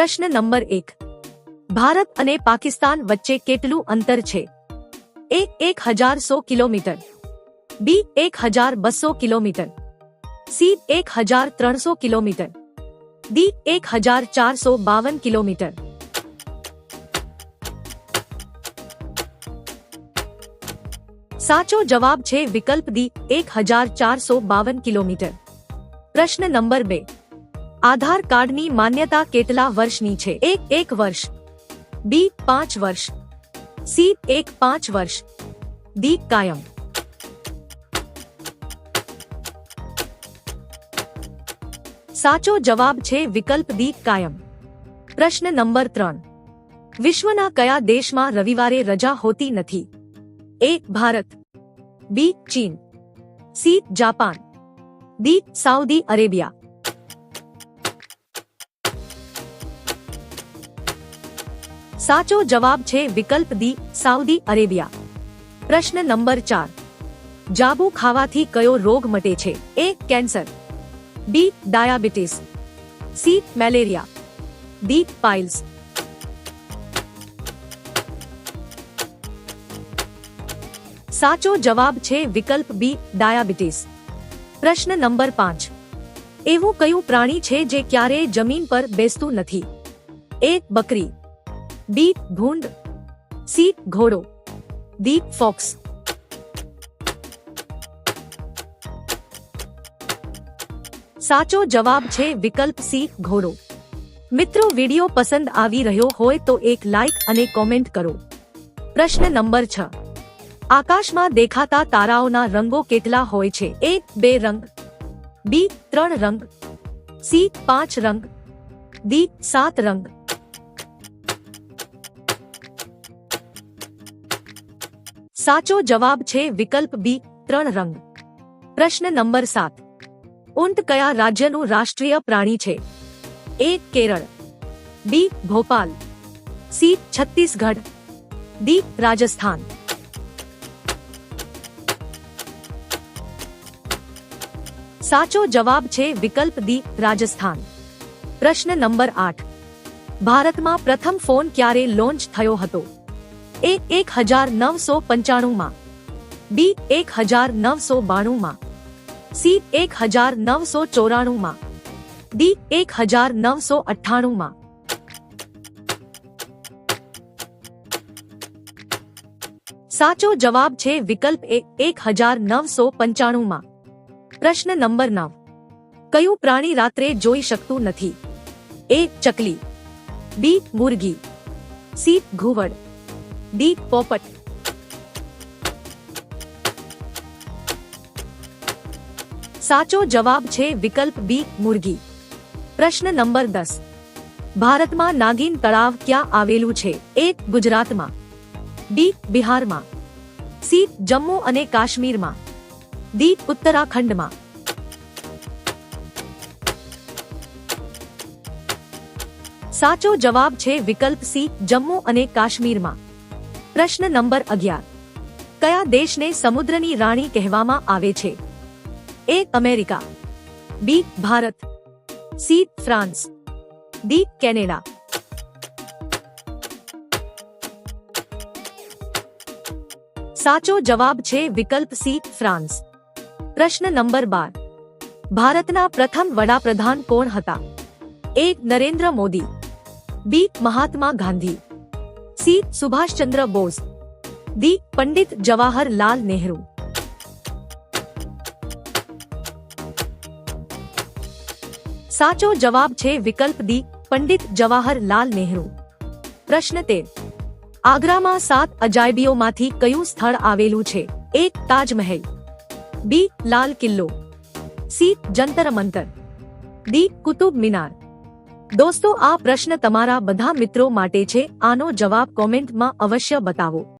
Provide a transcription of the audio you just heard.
प्रश्न नंबर एक भारत अने पाकिस्तान वच्चे केटलु अंतर छे एक एक हजार सौ किलोमीटर बी एक हजार बसो किलोमीटर सी एक हजार त्रण सौ किलोमीटर डी एक हजार चार सौ बावन किलोमीटर साचो जवाब छे विकल्प दी एक हजार चार सौ बावन किलोमीटर प्रश्न नंबर बे आधार कार्ड की मान्यता કેટલા વર્ષની છે 1 1 વર્ષ બી 5 વર્ષ સી 1 5 વર્ષ દીત કાયમ સાચો જવાબ છે વિકલ્પ દીત કાયમ પ્રશ્ન નંબર 3 વિશ્વના કયા દેશમાં રવિવારે રજા હોતી નથી એ ભારત બી ચીન C Japan D Saudi Arabia સાચો જવાબ છે વિકલ્પ D સાઉદી અરેબિયા પ્રશ્ન નંબર 4 જાબો ખાવાથી કયો રોગ મટે છે A cancer B diabetes C malaria D piles સાચો જવાબ છે વિકલ્પ B ડાયાબિટીસ પ્રશ્ન નંબર 5 એવો કયો પ્રાણી છે જે ક્યારે જમીન પર બેસતું નથી A બકરી ડી ભૂંડ સી ઘોડો દીપ ફોક્સ સાચો જવાબ છે વિકલ્પ સી ઘોડો મિત્રો વિડિયો પસંદ આવી રહ્યો હોય તો એક લાઇક અને કોમેન્ટ કરો પ્રશ્ન નંબર છ આકાશમાં દેખાતા તારાઓના રંગો કેટલા હોય છે એ બે રંગ બી ત્રણ રંગ સી પાંચ રંગ દી સાત રંગ સાચો જવાબ છે વિકલ્પ બી ત્રણ રંગ પ્રશ્ન નંબર 7 ઊંટ કયા રાજ્યનો રાષ્ટ્રીય પ્રાણી છે A Kerala B Bhopal C Chhattisgarh D Rajasthan સાચો જવાબ છે વિકલ્પ ડી રાજસ્થાન પ્રશ્ન નંબર 8 ભારતમાં પ્રથમ ફોન ક્યારે લોન્ચ થયો હતો ए एक हजार नौ सौ पंचाणु माँ बी एक हजार नौ सौ बाणु माँ सी एक हजार नौ सौ चौराणु माँ डी एक हजार नौ सौ अट्ठाणु माँ साचो जवाब छे विकल्प ए एक हजार नौ सौ पंचाणु माँ प्रश्न नंबर नौ क्यों प्राणी रात्रे जोई शकतु नथी ए चकली बी मुर्गी सी घुवड़ डी पोपट साचो जवाब छे विकल्प बी मुर्गी प्रश्न नंबर दस भारत में नागिन तड़ाव क्या आवेलू छे एक गुजरात मा बी बिहार मा सी जम्मू अने काश्मीर मा डी उत्तराखंड मा साचो जवाब छे विकल्प सी जम्मू अने काश्मीर मा પ્રશ્ન નંબર અગિયાર કયા દેશને સમુદ્રની રાણી કહેવામાં આવે છે A America B Bharat C France D Canada સાચો જવાબ છે વિકલ્પ સી ફ્રાન્સ પ્રશ્ન નંબર બાર ભારતના પ્રથમ વડાપ્રધાન કોણ હતા એક નરેન્દ્ર મોદી બી મહાત્મા ગાંધી सी सुभाष चंद्र बोस दी पंडित जवाहरलाल नेहरू साचो जवाब छे विकल्प दी पंडित जवाहरलाल नेहरू प्रश्न तेर आगरा मा सात अजायबीओ माथी कयू स्थल आवेलू छे एक ताजमहल बी लाल किल्लो सी जंतर मंतर डी कुतुब मीनार દોસ્તો આ પ્રશ્ન તમારા બધા મિત્રો માટે છે આનો જવાબ કોમેન્ટમાં અવશ્ય બતાવો